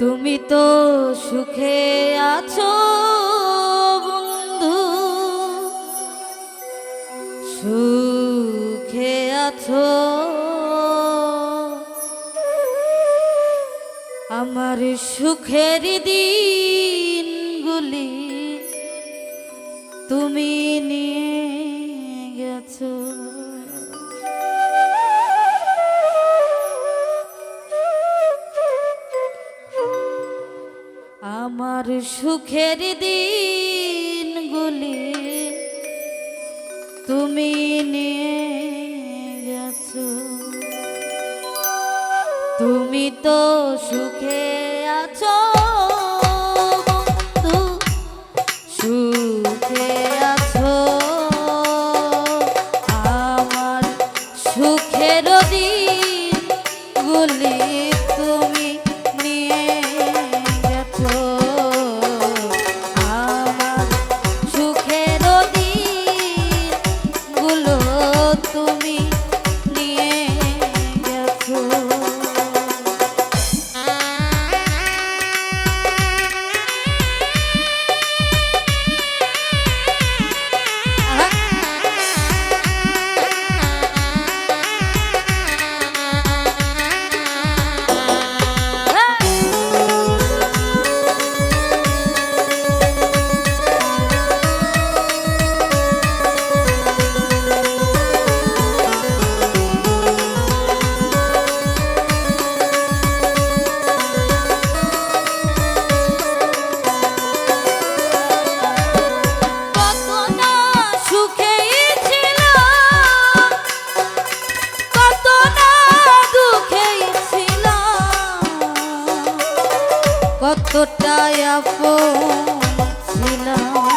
তুমি তো সুখে আছো বন্ধু। সুখে আছো। আমার সুখের দিনগুলি তুমি নিয়ে আমার সুখের দিনগুলি তুমি নিয়ে গেছো। তুমি তো সুখের কতটা আপন ছিলাম।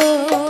Oh.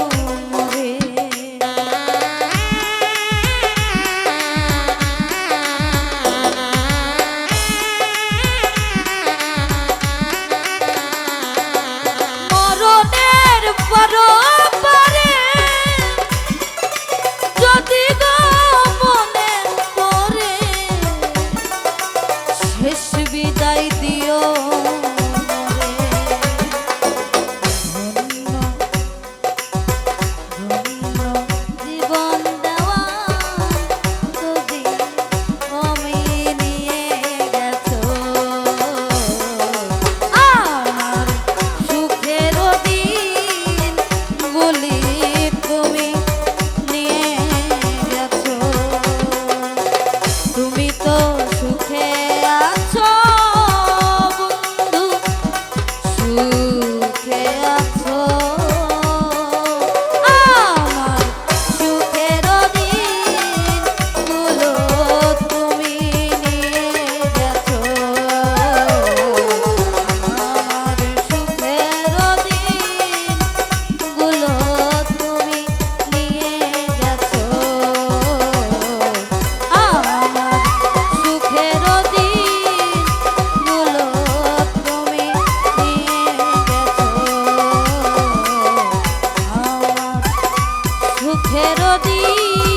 দুঃখের দিন